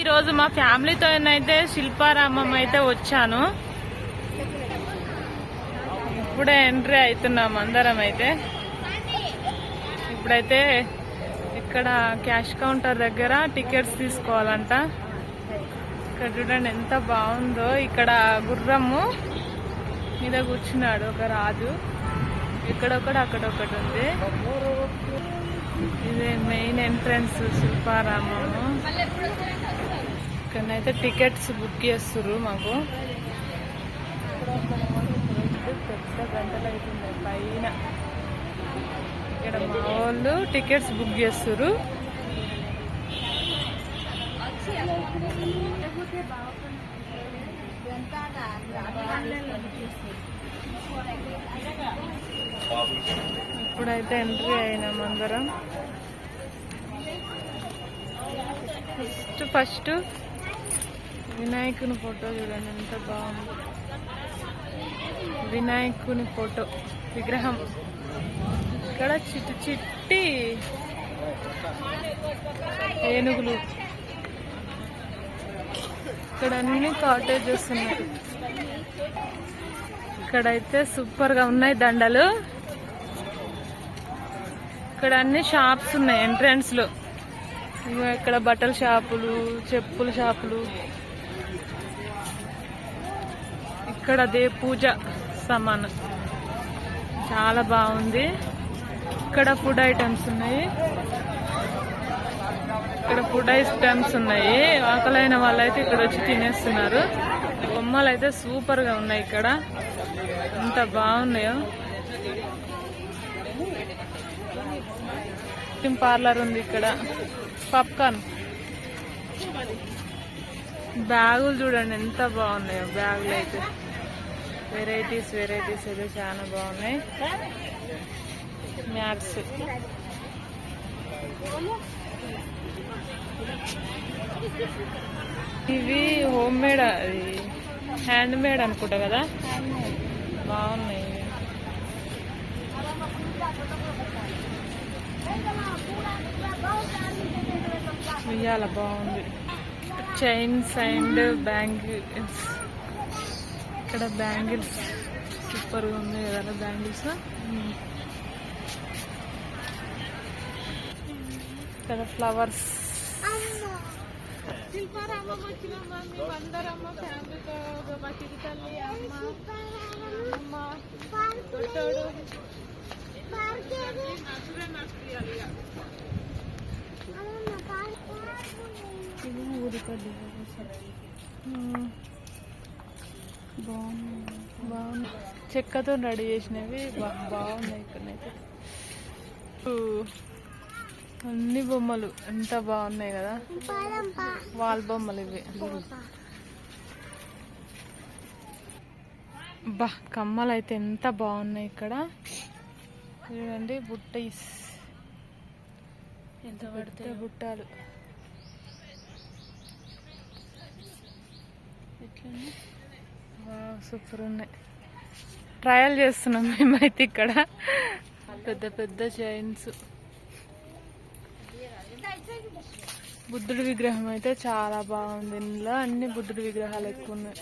ఈ రోజు మా ఫ్యామిలీతో అయితే శిల్పారామం అయితే వచ్చాను. ఇప్పుడే ఎంట్రీ అవుతున్నాం అందరం అయితే. ఇప్పుడైతే ఇక్కడ క్యాష్ కౌంటర్ దగ్గర టికెట్స్ తీసుకోవాలంట. ఇక్కడ చూడండి ఎంత బాగుందో. ఇక్కడ గుర్రము మీద కూర్చున్నాడు ఒక రాజు. ఇక్కడ ఒకటి అక్కడ ఒకటి ఉంది. ఇదే మెయిన్ ఎంట్రన్స్ శిల్పారామము. ఇక్కడనైతే టికెట్స్ బుక్ చేస్తుర్రు మాకు. పెద్ద గంటలు అవుతుంది పైన. ఇక్కడ మా వాళ్ళు టికెట్స్ బుక్ చేస్తుర్రు. ఇప్పుడైతే ఎంట్రీ అయినాం అందరం. ఫస్ట్ ఫస్ట్ వినాయకుని ఫోటో చూడండి ఎంత బాగుంది. వినాయకుని ఫోటో విగ్రహం. ఇక్కడ చిట్టి చిట్టి ఏనుగులు. ఇక్కడ అన్ని కాటేజెస్ ఉన్నాయి. ఇక్కడైతే సూపర్గా ఉన్నాయి దండలు. ఇక్కడ అన్ని షాప్స్ ఉన్నాయి ఎంట్రన్స్లో. ఇక్కడ బట్టల షాపులు చెప్పుల షాపులు. ఇక్కడ అదే పూజ సమాన్. చాలా బాగుంది. ఇక్కడ ఫుడ్ ఐటమ్స్ ఉన్నాయి. ఇక్కడ ఫుడ్ ఐటమ్స్ ఉన్నాయి. ఆకలైన వాళ్ళైతే ఇక్కడ వచ్చి తినేస్తున్నారు. బొమ్మలు అయితే సూపర్గా ఉన్నాయి ఇక్కడ. ఎంత బాగున్నాయో. పార్లర్ ఉంది ఇక్కడ. పాప్కార్న్. బ్యాగులు చూడండి ఎంత బాగున్నాయో బ్యాగులు అయితే వెరైటీస్ వెరైటీస్ అయితే చాలా బాగున్నాయి. మ్యాట్స్ ఇవి హోమ్ మేడ్ అది హ్యాండ్ మేడ్ అనుకుంటా కదా? బాగున్నాయి ఇవి. ఉయ్యాల బాగుంది. చైన్స్ అండ్ బ్యాంగిల్స్ ఇక్కడ బ్యాంగిల్స్ సూపర్గా ఉంది కదా బ్యాంగిల్స్? ఇక్కడ ఫ్లవర్స్. వచ్చినామా బాగుంది బాగుంది చెక్కతో రెడీ చేసినవి బాగున్నాయి ఇక్కడైతే అన్ని బొమ్మలు ఎంత బాగున్నాయి కదా. వాల్ బొమ్మలు ఇవి. బా కమ్మలు అయితే ఎంత బాగున్నాయి ఇక్కడ. చూడండి బుట్ట ఎంత పడితే బుట్టాలు. సూపర్ ఉన్నాయి. ట్రయల్ చేస్తున్నాం మేమైతే ఇక్కడ. పెద్ద పెద్ద చైన్స్ బుద్ధుడి విగ్రహం అయితే చాలా బాగుంది. ఇందులో అన్ని బుద్ధుడి విగ్రహాలు ఎక్కువ ఉన్నాయి.